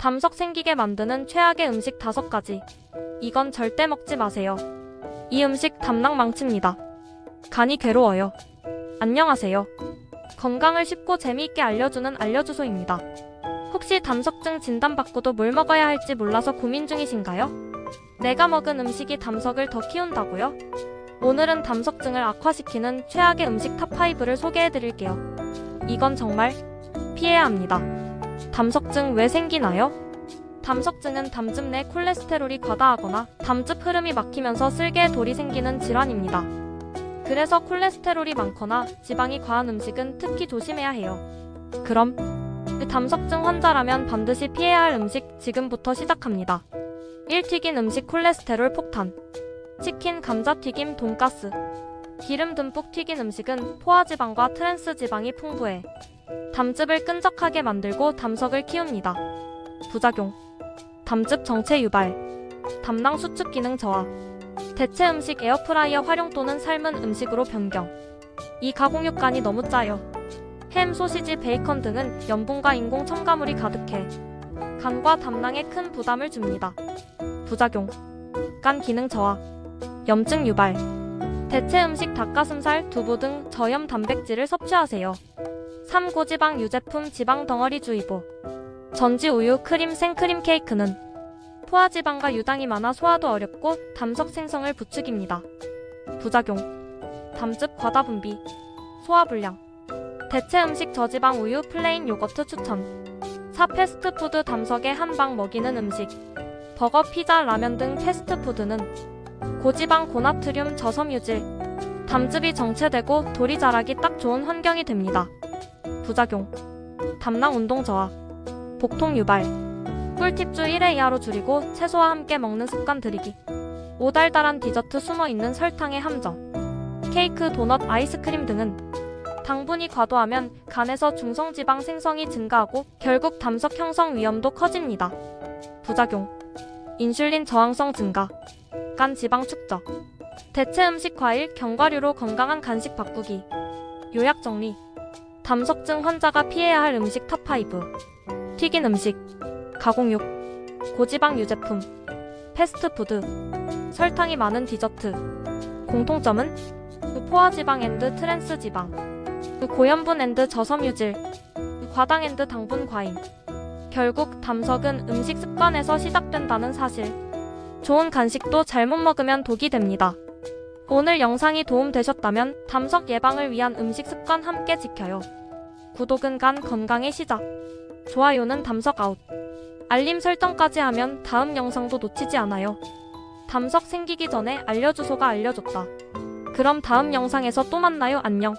담석 생기게 만드는 최악의 음식 다섯 가지. 이건 절대 먹지 마세요. 이 음식 담낭 망칩니다. 간이 괴로워요. 안녕하세요. 건강을 쉽고 재미있게 알려주는 알려주소입니다. 혹시 담석증 진단받고도 뭘 먹어야 할지 몰라서 고민 중이신가요? 내가 먹은 음식이 담석을 더 키운다고요? 오늘은 담석증을 악화시키는 최악의 음식 탑5를 소개해 드릴게요. 이건 정말 피해야 합니다. 담석증 왜 생기나요? 담석증은 담즙 내 콜레스테롤이 과다하거나 담즙 흐름이 막히면서 쓸개에 돌이 생기는 질환입니다. 그래서 콜레스테롤이 많거나 지방이 과한 음식은 특히 조심해야 해요. 그럼 담석증 환자라면 반드시 피해야 할 음식 지금부터 시작합니다. 1. 튀긴 음식 콜레스테롤 폭탄 치킨, 감자튀김, 돈가스 기름 듬뿍 튀긴 음식은 포화지방과 트랜스지방이 풍부해 담즙을 끈적하게 만들고 담석을 키웁니다. 부작용 담즙 정체 유발 담낭 수축 기능 저하 대체 음식 에어프라이어 활용 또는 삶은 음식으로 변경 이 가공육간이 너무 짜요. 햄, 소시지, 베이컨 등은 염분과 인공 첨가물이 가득해 간과 담낭에 큰 부담을 줍니다. 부작용 간 기능 저하 염증 유발 대체 음식 닭가슴살, 두부 등 저염 단백질을 섭취하세요. 3. 고지방 유제품 지방 덩어리 주의보 전지 우유, 크림, 생크림 케이크는 포화지방과 유당이 많아 소화도 어렵고 담석 생성을 부추깁니다. 부작용 담즙 과다 분비 소화불량 대체 음식 저지방 우유, 플레인 요거트 추천 4. 패스트푸드 담석에 한 방 먹이는 음식 버거, 피자, 라면 등 패스트푸드는 고지방, 고나트륨, 저섬 유질, 담즙이 정체되고 돌이 자라기 딱 좋은 환경이 됩니다. 부작용. 담낭 운동 저하. 복통 유발. 꿀팁 주 1회 이하로 줄이고 채소와 함께 먹는 습관 들이기. 오달달한 디저트 숨어 있는 설탕의 함정. 케이크, 도넛, 아이스크림 등은 당분이 과도하면 간에서 중성지방 생성이 증가하고 결국 담석 형성 위험도 커집니다. 부작용. 인슐린 저항성 증가 간 지방 축적 대체 음식 과일, 견과류로 건강한 간식 바꾸기 요약 정리 담석증 환자가 피해야 할 음식 탑5 튀긴 음식 가공육 고지방 유제품 패스트푸드 설탕이 많은 디저트. 공통점은 포화지방 앤드 트랜스지방 고염분 앤드 저섬유질 과당 앤드 당분 과잉. 결국 담석은 음식 습관에서 시작된다는 사실 좋은 간식도 잘못 먹으면 독이 됩니다. 오늘 영상이 도움되셨다면 담석 예방을 위한 음식 습관 함께 지켜요. 구독은 간 건강의 시작. 좋아요는 담석 아웃. 알림 설정까지 하면 다음 영상도 놓치지 않아요. 담석 생기기 전에 알려주소가 알려줬다. 그럼 다음 영상에서 또 만나요. 안녕.